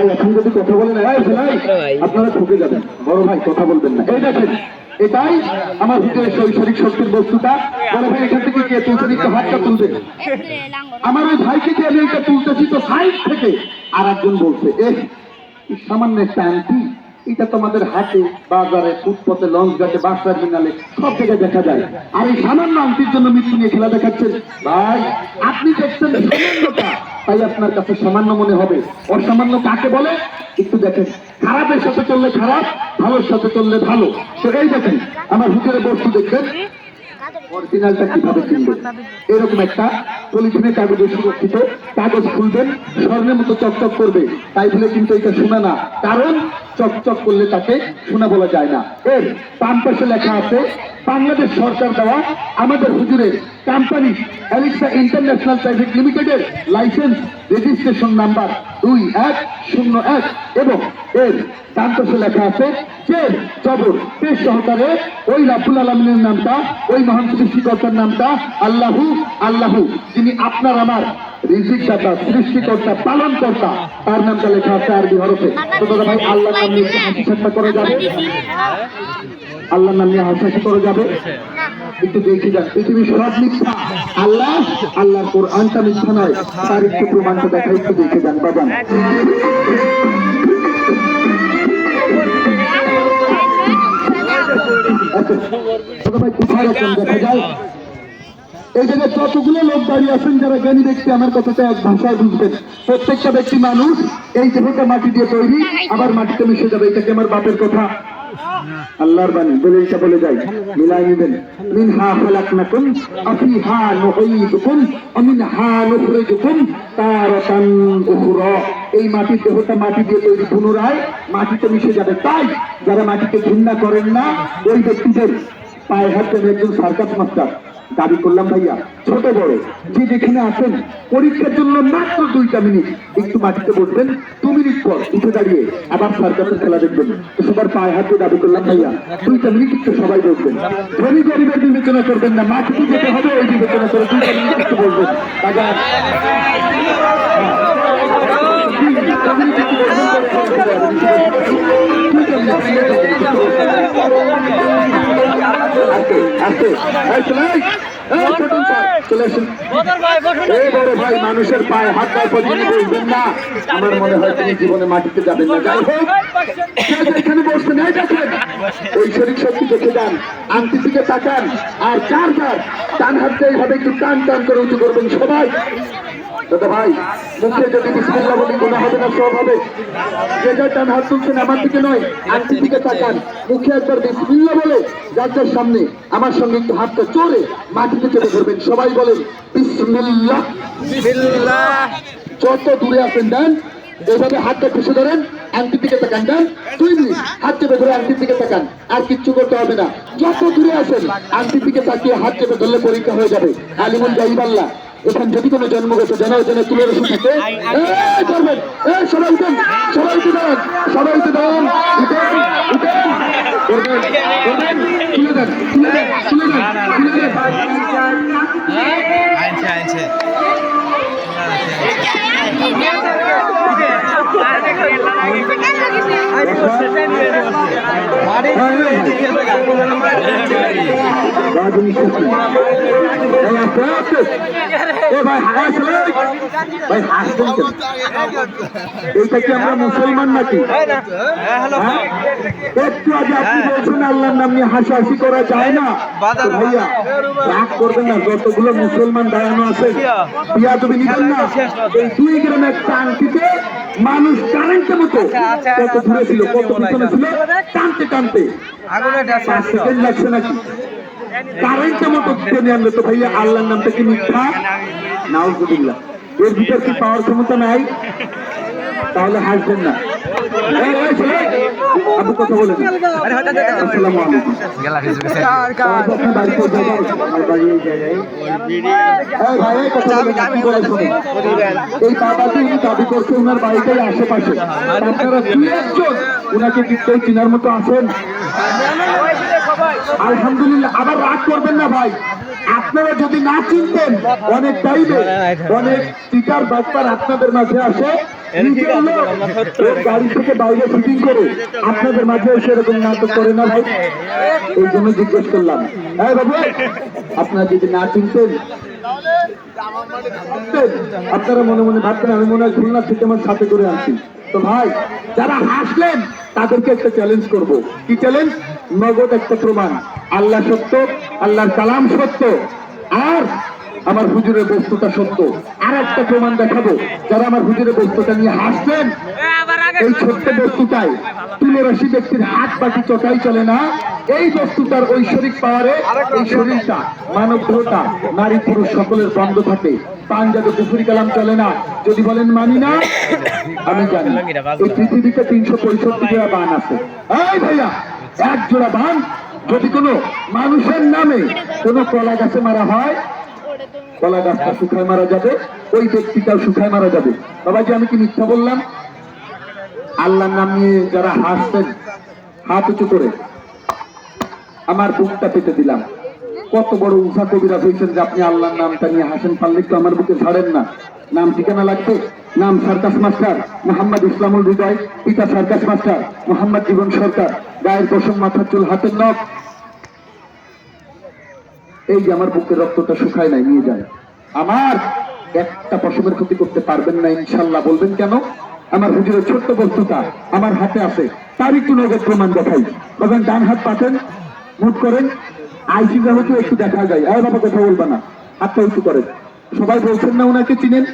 ভাই এখন যদি কথা বলেন আপনারা ঠকে যাবেন। বড় ভাই কথা বলবেন না। এই দেখেন এটাই আমার ভিতরে শৈশরিক শক্তির বস্তুটা। বড় ভাই এখান থেকে কে তুলতে হাতটা তুলবে। আমার ওই ভাইকে যে আমি এটা তুলতেছি তো সাইড থেকে। আর একজন বলছে এ সামান্য একটা আংটি এটা তোমাদের হাটে বাজারে ফুটপথে লঞ্চ ঘাটে বাস টার্মিনালে সব জায়গায় দেখা যায়। আর এই সামান্য আংটির জন্য মৃত্যু নিয়ে খেলা দেখাচ্ছেন। ভাই আপনি দেখছেন সামান্যটা। তাই আপনার কাছে সামান্য মনে হবে। অসামান্য কাকে বলে? একটু দেখেন। খারাপের সাথে চললে খারাপ, ভালোর সাথে চললে ভালো। সেটাই দেখেন। আমার ভিতরে বস্তু দেখবেন। অরিজিনালটা কীভাবে কিনবেন? এরকম একটা পলিথিনের কাগজে সুরক্ষিত কাগজ খুলবেন, স্বর্ণের মতো চকচক করবে। তাই বলে কিন্তু এটা শোনা না। কারণ চকচক করলে তাকে শোনা বলা যায় না। এর বাম পাশে লেখা আছে, বাংলাদেশ সরকার দেওয়া আমাদের হুজুরের কোম্পানি অ্যালেক্সা ইন্টারন্যাশনাল প্রাইভেট লিমিটেডের লাইসেন্স রেজিস্ট্রেশন নাম্বার দুই এক শূন্য এক এবং এর ডান লেখা আছে যে জবর পেশ সহকারে ওই রাব্বুল আলমিনের নামটা ওই মহান সৃষ্টিকর্তার নামটা আল্লাহু আল্লাহু যিনি আপনার আমার রিজিক দাতা সৃষ্টিকর্তা পালন কর্তা তার নামটা লেখা আছে আরবি হরফে। তো দাদা ভাই আল্লাহ নাম নিয়ে হাসি ঠাট্টা করা যাবে? আল্লাহ নাম নিয়ে হাসাহাসি করা যাবে? একটু দেখে যান পৃথিবীর সব মিথ্যা। আল্লাহ আল্লাহর কোরআনটা মিথ্যা নয় তার একটু প্রমাণটা দেখা একটু দেখে যান বাবা। আচ্ছা, এই জায়গায় যতগুলো লোক দাঁড়িয়ে আছেন যারা জ্ঞানী ব্যক্তি আমার কথাটা এক ভাষায় বুঝবেন। প্রত্যেকটা ব্যক্তি মানুষ এই দেহটা মাটি দিয়ে তৈরি আবার মাটিতে মিশে যাবে এটাকে আমার বাপের কথা। আল্লাহর বাণী বলে বলে যাই মিলাই নিবেন। মিনহা খালাকনাকুম আফিহা নুঈদুকুম ওয়া মিনহা নুখরিজুকুম, তারাতান উখরা। এই মাটির দেহটা মাটি দিয়ে তৈরি পুনরায়, মাটিতে মিশে যাবে। তাই যারা মাটিকে ঘৃণা করেন না, ওই ব্যক্তিদের পায়ে হাত একজন সার্কাস মাস্টার। দাবি করলাম ভাইয়া, ছোট বড়, যে যেখানে আছেন, পরীক্ষার জন্য মাত্র দুইটা মিনিট। একটু মাটিতে বসবেন, দু মিনিট পর উঠে দাঁড়িয়ে আবার সার্কাসের খেলা দেখবেন। সবার পায়ে হাতে দাবি করলাম ভাইয়া, দুইটা মিনিট একটু সবাই বসবেন। ধনী গরিবের বিবেচনা করবেন না মাটিতে যেতে হবে, ওই বিবেচনা করে দুইটা মিনিট একটু বসবেন। কাজা মানুষের পায়ে হাত পর্যন্ত বসবেন না আমার মনে হয় তিনি জীবনে মাটিতে যাবেন না যাই হোক ওই শরীর শক্তি দেখে যান আংটি দিকে তাকান আর চারবার টান হাতটা এইভাবে একটু টান টান করে উঁচু করবেন সবাই। দাদা ভাই মুখে যদি বিসমিল্লাহ বলি গুণা হবে না সব হবে। যে যার টান হাত তুলছেন আমার দিকে নয় আংটি দিকে তাকান। মুখে একবার বিসমিল্লাহ বলে যার যার সামনে আমার সঙ্গে একটু হাতটা চড়ে মাটিতে চেপে ধরবেন সবাই বলেন যত দূরে আছেন ডান। এইভাবে হাতটা খুশি ধরেন আংটির দিকে তাকান ডান। দুই মিনিট হাত চেপে ধরে আংটির দিকে তাকান। আর কিচ্ছু করতে হবে না। যত দূরে আছেন আংটির দিকে তাকিয়ে হাত চেপে ধরলে পরীক্ষা হয়ে যাবে। আলিমুল জাইবাল্লাহ এখান যদি কোনো জন্মগত জানাও যেন তুলে রসুন থাকে এই করবেন এই সবাই উঠেন সবাই উঠে দাঁড়ান সবাই উঠে দাঁড়ান উঠেন উঠেন করবেন করবেন তুলে দেন তুলে দেন তুলে দেন তুলে দেন। কি আমরা মুসলমান আল্লাহর নাম নিয়ে হাসাহাসি করা যায় না ভাইয়া রাগ করবেন না যতগুলো মুসলমান দাঁড়ানো আছে। বিয়া তুমি নিবেন না? এই দুই গ্রামের টানটিতে মানুষ কারেন্টের মতো কত দূরে ছিল কত পিছনে ছিল টানতে টানতে। পাঁচ সেকেন্ড লাগছে নাকি? কারেন্টের মতো টেনে আনলে তো ভাইয়া আল্লাহর নামটা কি মিথ্যা? নাউজুবিল্লাহ। এর ভিতর কি পাওয়ার ক্ষমতা নাই? তাহলে হাসবেন না। আপনি কথা বলেন আসসালামু আলাইকুম। গেলা এই বাবাটি উনি দাবি করছে ওনার আশেপাশে। আপনারা দুই একজন ওনাকে নিশ্চয়ই চিনার মতো আছেন। আলহামদুলিল্লাহ আবার রাগ করবেন না ভাই। আপনারা যদি না চিনতেন অনেক টাইমে অনেক টিকার বাচ্চার আপনাদের মাঝে আসে। গাড়ি থেকে বাইরে শুটিং করে আপনাদের মাঝে সেরকম নাটক করে না ভাই। এই জন্য জিজ্ঞেস করলাম। হ্যাঁ বাবু আপনারা যদি না চিনতেন আপনারা মনে মনে ভাবতেন আমি মনে হয় খুলনা থেকে আমার সাথে করে আনছি। তো ভাই যারা হাসলেন তাদেরকে একটা চ্যালেঞ্জ করব। কি চ্যালেঞ্জ নগদ একটা প্রমাণ। আল্লাহ সত্য আল্লাহর কালাম সত্য। আর আমার হুজুরের বস্তুটা সত্য। আর একটা প্রমাণ দেখাবো। যারা আমার হুজুরের বস্তুটা নিয়ে হাসছেন, এই ছোট্ট বস্তুটাই তুলরাশি ব্যক্তির হাত বাটি চটাই চলে না। এই বস্তুটার ঐশ্বরিক পাওয়ারে এই শরীরটা, মানব দেহটা, নারী পুরুষ সকলের বন্ধ থাকে। পাঞ্জাবে পুকুরি কালাম চলে না। যদি বলেন মানি না, আমি জানি। এই পৃথিবীতে তিনশো পঁয়ষট্টি জোড়া বান আছে। এই ভাইয়া, এক জোড়া বান। যদি কোনো মানুষের নামে কোনো কলা গাছে মারা হয় কলা গাছটা শুকায় মারা যাবে ওই ব্যক্তিটাও শুকায় মারা যাবে। বাবাজি আমি কি মিথ্যা বললাম? আল্লাহর নাম নিয়ে যারা হাসতেন হাত উঁচু করে আমার বুকটা পেতে দিলাম। কত বড় উষা কবিরা হয়েছেন যে আপনি আল্লাহর নামটা নিয়ে হাসেন পারলে তো আমার বুকে ছাড়েন না। নাম ঠিকানা লাগবে? নাম সার্কাস মাস্টার মোহাম্মদ ইসলামুল হৃদয় পিতা সার্কাস মাস্টার মোহাম্মদ জীবন সরকার গায়ের পশম মাথার চুল হাতের নখ এই যে আমার বুকের রক্তটা শুকায় নাই, নিয়ে যায়। আমার একটা পশমের ক্ষতি করতে পারবেন না, ইনশাল্লাহ। বলবেন কেন? আমার হুজুরের ছোট্ট বস্তুটা আমার হাতে আছে। তার একটু নগদ প্রমাণ দেখাই। বলবেন ডান হাত পাঠেন মুখ করেন। আইসি হচ্ছে একটু দেখা যায়। আর বাবা, কথা বলবা না। হাতটা উঁচু করেন। সবাই বলছেন না ওনাকে চিনেন?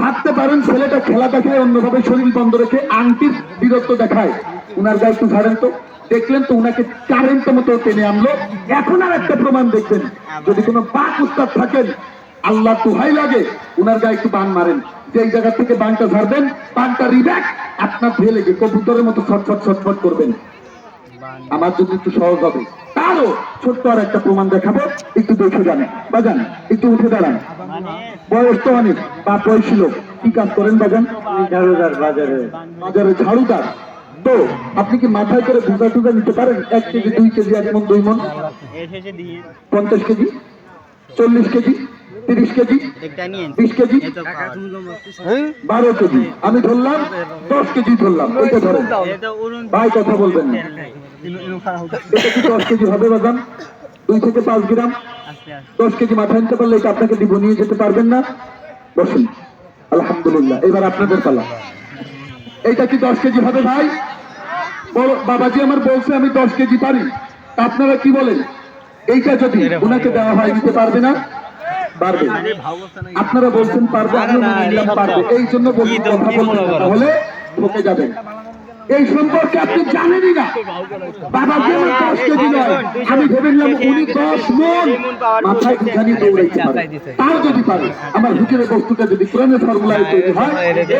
ভাবতে পারেন, ছেলেটা খেলা দেখায় অন্যভাবে শরীর বন্ধ রেখে আংটির বীরত্ব দেখায়। উনার গায়ে একটু ঝাড়েন তো। দেখলেন তো উনাকে কারেন্ট মতো টেনে আনলো। এখন আর একটা প্রমাণ দেখবেন। যদি কোনো বাক উস্তাদ থাকেন, আল্লাহ তুহাই লাগে, উনার গায়ে একটু বান মারেন। যেই জায়গা থেকে বানটা ঝাড়বেন, বানটা রিব্যাক, আপনার লেগে কবুতরের মতো ছটফট ছটফট করবেন। আমার যদি একটু সহজ হবে তারও ছোট্ট আর একটা প্রমাণ দেখাবো। একটু দেখে যান বাজান একটু উঠে দাঁড়ান। বয়স তো অনেক বা বয়স লোক। কি কাজ করেন বাজান? ঝাড়ুদার বাজারে। বাজারে ঝাড়ুদার। তো আপনি কি মাথায় করে ভুজা টুজা নিতে পারেন? এক কেজি দুই কেজি এক মন দুই মন পঞ্চাশ কেজি? চল্লিশ কেজি? তিরিশ কেজি? বিশ কেজি? বারো কেজি। আমি ধরলাম দশ কেজি ধরলাম। ভাই কথা বলবেন না। দশ কেজি হবে বাজান। দুই থেকে পাঁচ গ্রাম। আস্তে আস্তে। দশ কেজি মাথায় নিতে পারলে এটা আপনাকে দিব নিয়ে যেতে পারবেন না। বসুন। আলহামদুলিল্লাহ। এবার আপনাদের পালা। এইটা কি দশ কেজি হবে ভাই? বাবাজি আমার বলছে আমি দশ কেজি পারি। আপনারা কি বলেন? এইটা যদি ওনাকে দেওয়া হয় নিতে পারবে না? পারবে। আপনারা বলছেন পারবে আমি পারবে। এই জন্য কথা বলতে তাহলে ঠকে যাবেন। এই সম্পর্কে আপনি জানেনই না। বাবা যে আমার দশ কেজি নয়, আমি ভেবে নিলাম উনি দশ মন মাথায় বুঝানি দৌড়াইতে পারে। তাও যদি পারে, আমার হুজুরের বস্তুটা যদি কোরআনের ফর্মুলায় তৈরি হয়,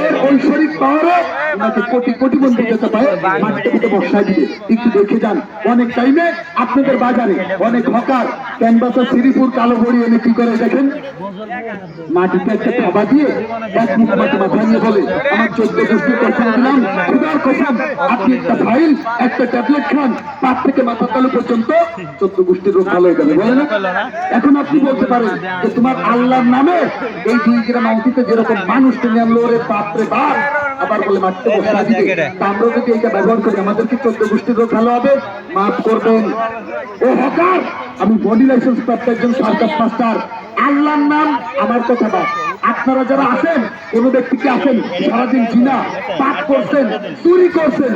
এর ঐশ্বরিক পাওয়ারে ওনাকে কোটি কোটি বন্ধু যেতে পারে। মাটিতে পিঠে বসায় দিয়ে একটু দেখে যান, অনেক টাইমে আপনাদের বাজারে অনেক হকার, ক্যানভাসা শ্রীপুর কালো বড়ি এনে কি করে দেখেন? মাটিতে একটা খাবা দিয়ে এক মুখ মাটি মাথায় নিয়ে বলে, আমার চোদ্দ গোষ্ঠীর কসম দিলাম খুদার আপনি একটা ফাইল, একটা ট্যাবলেট খান পাত থেকে তালু পর্যন্ত চোদ্দ গোষ্ঠীর রোগ ভালো হয়ে যাবে, বলে না? এখন আপনি বলতে পারেন যে তোমার আল্লাহর নামে এই দুই গ্রাম আউটিতে যেরকম মানুষ টেনে আনলো বাপ, আবার বলে মাটিতে বসা আমরা যদি ব্যবহার করি চোদ্দ গোষ্ঠীর রোগ ভালো হবে, মাফ করবেন। ও হকার, আমি বডি লাইসেন্স প্রাপ্ত একজন সরকার মাস্টার, আল্লাহর নাম আমার কথা বাদ। আপনারা যারা আছেন কোনো ব্যক্তিকে আছেন? সারাদিন জিনা পাপ করছেন চুরি করছেন?